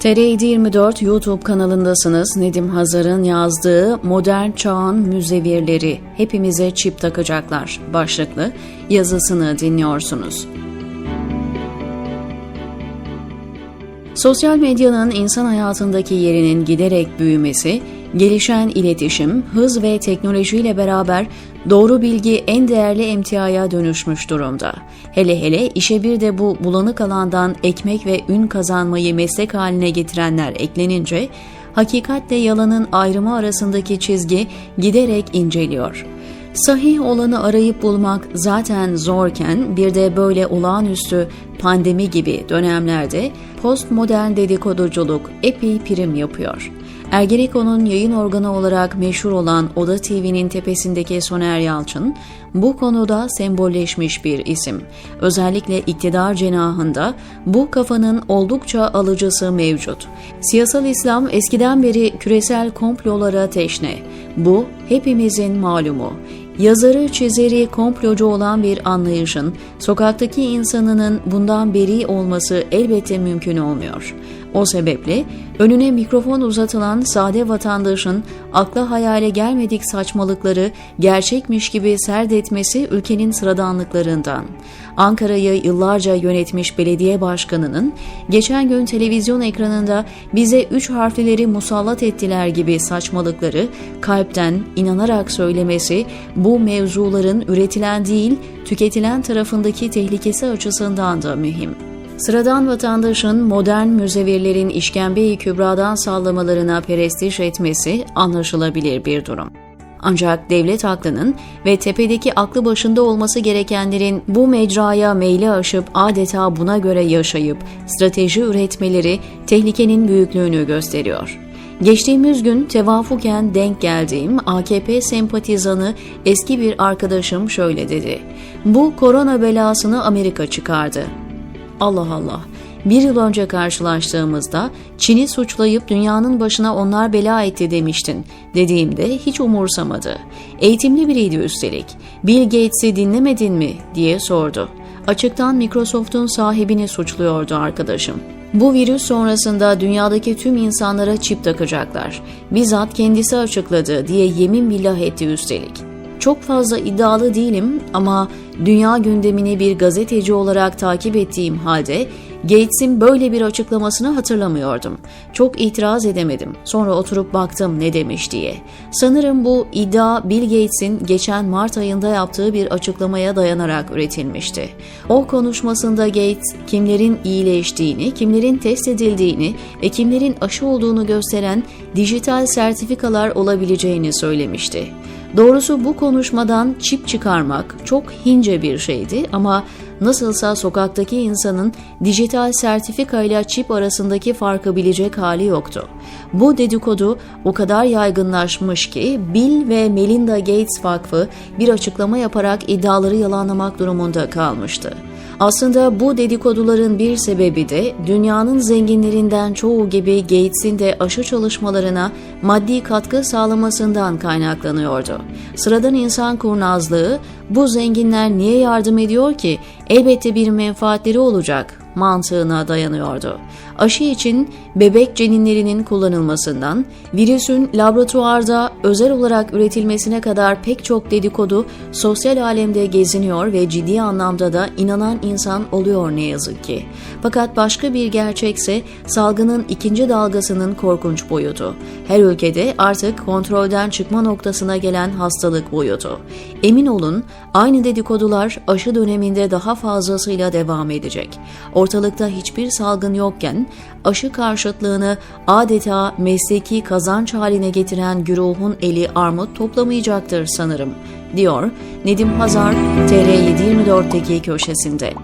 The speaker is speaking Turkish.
TR724 YouTube kanalındasınız. Nedim Hazar'ın yazdığı Modern Çağın Müzevirleri Hepimize Çip Takacaklar başlıklı yazısını dinliyorsunuz. Sosyal medyanın insan hayatındaki yerinin giderek büyümesi, gelişen iletişim, hız ve teknolojiyle beraber doğru bilgi en değerli emtiaya dönüşmüş durumda. Hele hele işe bir de bu bulanık alandan ekmek ve ün kazanmayı meslek haline getirenler eklenince, hakikatle yalanın ayrımı arasındaki çizgi giderek inceliyor. Sahih olanı arayıp bulmak zaten zorken bir de böyle olağanüstü pandemi gibi dönemlerde postmodern dedikoduculuk epey prim yapıyor. Ergenekon'un yayın organı olarak meşhur olan Oda TV'nin tepesindeki Soner Yalçın, bu konuda sembolleşmiş bir isim. Özellikle iktidar cenahında bu kafanın oldukça alıcısı mevcut. Siyasal İslam eskiden beri küresel komplolara teşne. Bu hepimizin malumu. Yazarı, çizeri, komplocu olan bir anlayışın sokaktaki insanının bundan beri olması elbette mümkün olmuyor. O sebeple önüne mikrofon uzatılan sade vatandaşın akla hayale gelmedik saçmalıkları gerçekmiş gibi serdetmesi ülkenin sıradanlıklarından. Ankara'yı yıllarca yönetmiş belediye başkanının geçen gün televizyon ekranında bize üç harfleri musallat ettiler gibi saçmalıkları kalpten inanarak söylemesi bu mevzuların üretilen değil tüketilen tarafındaki tehlikesi açısından da mühim. Sıradan vatandaşın modern müzevirlerin işkembeyi kübradan sallamalarına perestiş etmesi anlaşılabilir bir durum. Ancak devlet aklının ve tepedeki aklı başında olması gerekenlerin bu mecraya meyli aşıp adeta buna göre yaşayıp strateji üretmeleri tehlikenin büyüklüğünü gösteriyor. Geçtiğimiz gün tevafuken denk geldiğim AKP sempatizanı eski bir arkadaşım şöyle dedi. Bu korona belasını Amerika çıkardı. Allah Allah. Bir yıl önce karşılaştığımızda Çin'i suçlayıp dünyanın başına onlar bela etti demiştin dediğimde hiç umursamadı. Eğitimli biriydi üstelik. Bill Gates'i dinlemedin mi diye sordu. Açıktan Microsoft'un sahibini suçluyordu arkadaşım. Bu virüs sonrasında dünyadaki tüm insanlara çip takacaklar. Bizzat kendisi açıkladı diye yemin billah etti üstelik. Çok fazla iddialı değilim ama dünya gündemini bir gazeteci olarak takip ettiğim halde Gates'in böyle bir açıklamasını hatırlamıyordum. Çok itiraz edemedim. Sonra oturup baktım ne demiş diye. Sanırım bu iddia Bill Gates'in geçen Mart ayında yaptığı bir açıklamaya dayanarak üretilmişti. O konuşmasında Gates kimlerin iyileştiğini, kimlerin test edildiğini ve kimlerin aşı olduğunu gösteren dijital sertifikalar olabileceğini söylemişti. Doğrusu bu konuşmadan çip çıkarmak çok hince bir şeydi ama nasılsa sokaktaki insanın dijital sertifika ile çip arasındaki farkı bilecek hali yoktu. Bu dedikodu o kadar yaygınlaşmış ki Bill ve Melinda Gates Vakfı bir açıklama yaparak iddiaları yalanlamak durumunda kalmıştı. Aslında bu dedikoduların bir sebebi de dünyanın zenginlerinden çoğu gibi Gates'in de aşı çalışmalarına maddi katkı sağlamasından kaynaklanıyordu. Sıradan insan kurnazlığı bu zenginler niye yardım ediyor ki? Elbette bir menfaatleri olacak mantığına dayanıyordu. Aşı için bebek ceninlerinin kullanılmasından, virüsün laboratuvarda özel olarak üretilmesine kadar pek çok dedikodu sosyal alemde geziniyor ve ciddi anlamda da inanan insan oluyor ne yazık ki. Fakat başka bir gerçekse salgının ikinci dalgasının korkunç boyutu. Her ülkede artık kontrolden çıkma noktasına gelen hastalık boyutu. Emin olun aynı dedikodular aşı döneminde daha fazlasıyla devam edecek. Ortalıkta hiçbir salgın yokken aşı karşıtlığını adeta mesleki kazanç haline getiren güruhun eli armut toplamayacaktır sanırım, diyor Nedim Hazar TR724'teki köşesinde.